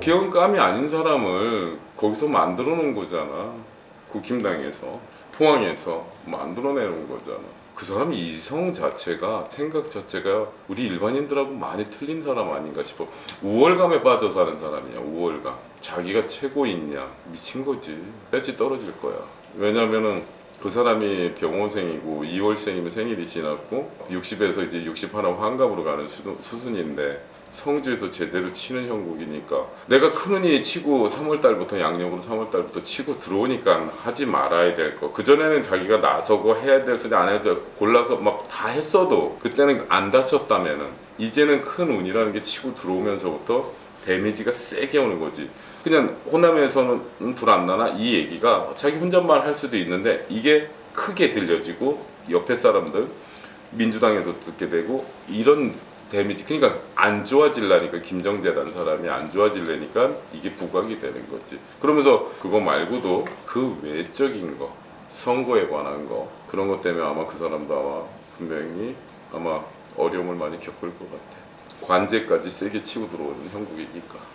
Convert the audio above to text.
국회의원감이 아닌 사람을 거기서 만들어 놓은 거잖아. 국힘당에서 포항에서 만들어내 놓은 거잖아. 그 사람 이성 자체가 생각 자체가 우리 일반인들하고 많이 틀린 사람 아닌가 싶어. 우월감에 빠져 사는 사람이야. 우월감. 자기가 최고있냐 미친 거지. 배지 떨어질 거야. 왜냐면은 그 사람이 병원생이고 2월생이면 생일이 지났고 60에서 이제 68하고 환갑으로 가는 수, 수순인데 성주에서 제대로 치는 형국이니까 내가 큰언니 치고 3월달부터 양력으로 3월달부터 치고 들어오니까 하지 말아야 될 거. 그전에는 자기가 나서고 해야 될 소리 안 해도 돼. 골라서 막 다 했어도 그때는 안 다쳤다면은 이제는 큰 운이라는 게 치고 들어오면서부터 데미지가 세게 오는 거지. 그냥 호남에서는 불 안 나나? 이 얘기가 자기 혼잣말 할 수도 있는데 이게 크게 들려지고 옆에 사람들 민주당에서 듣게 되고 이런 데미지 그러니까 안 좋아질라니까 김정재라는 사람이 안 좋아질라니까 이게 부각이 되는 거지. 그러면서 그거 말고도 그 외적인 거 선거에 관한 거 그런 것 때문에 아마 그 사람도 아마 분명히 아마 어려움을 많이 겪을 것 같아 관제까지 세게 치고 들어오는 형국이니까